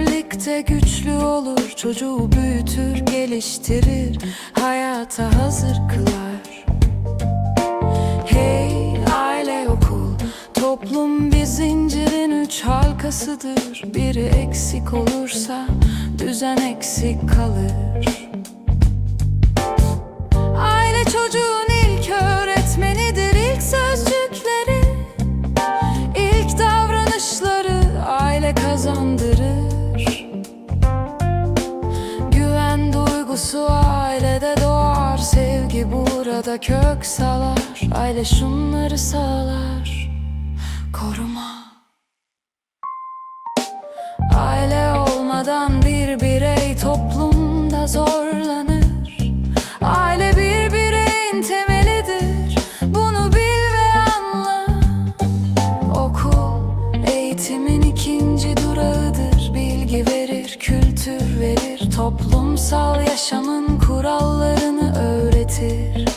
Birlikte güçlü olur Çocuğu büyütür, geliştirir Hayata hazır kılar. Hey aile okul Toplum bir zincirin üç halkasıdır. Biri eksik olursa düzen eksik kalır ailede doğar Sevgi burada kök salar. Aile şunları sağlar. Koruma. Aile olmadan bir birey toplumda zorlanır. Aile bir bireyin temelidir. Bunu bil ve anla. Okul eğitimin ikinci durağıdır. Bilgi verir, kültür verir. Toplumsal yaşamın kurallarını öğretir.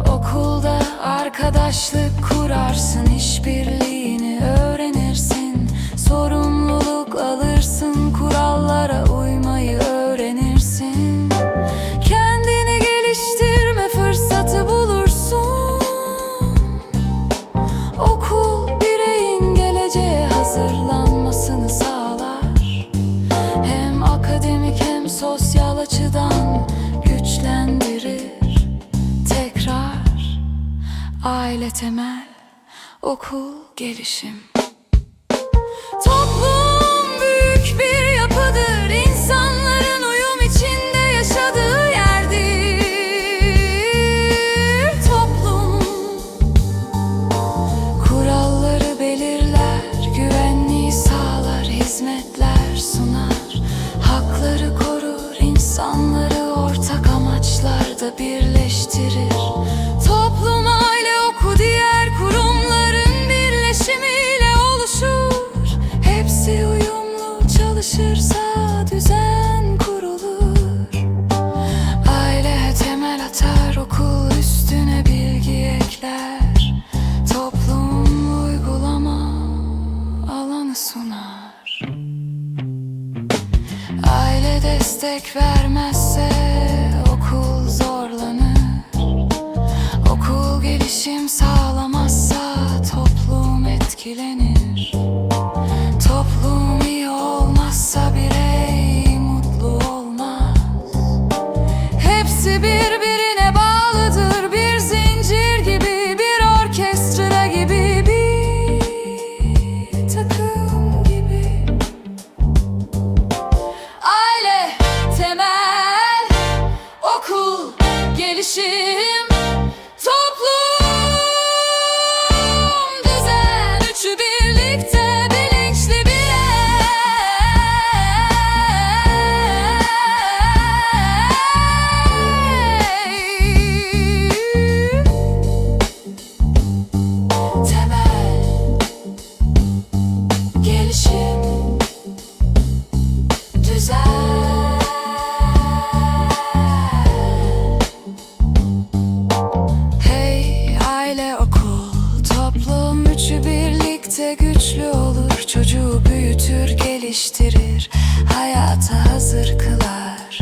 Okulda arkadaşlık kurarsın işbirliğini aile temel okul gelişim. Toplum büyük bir yapıdır insanların uyum içinde yaşadığı yerdir. Toplum Kuralları belirler, güvenliği sağlar, hizmetler sunar. Hakları korur, insanları ortak amaçlarda birleştirir düzen kurulur. Aile temel atar okul üstüne bilgi ekler. Toplum uygulama alanı sunar. Aile destek vermezse büyütür geliştirir hayata hazır kılar.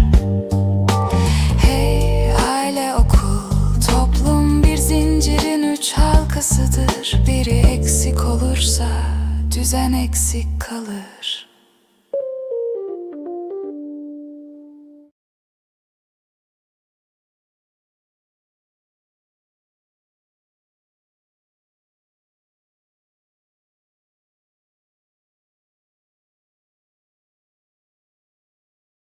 Hey aile okul toplum bir zincirin üç halkasıdır. Biri eksik olursa düzen eksik kalır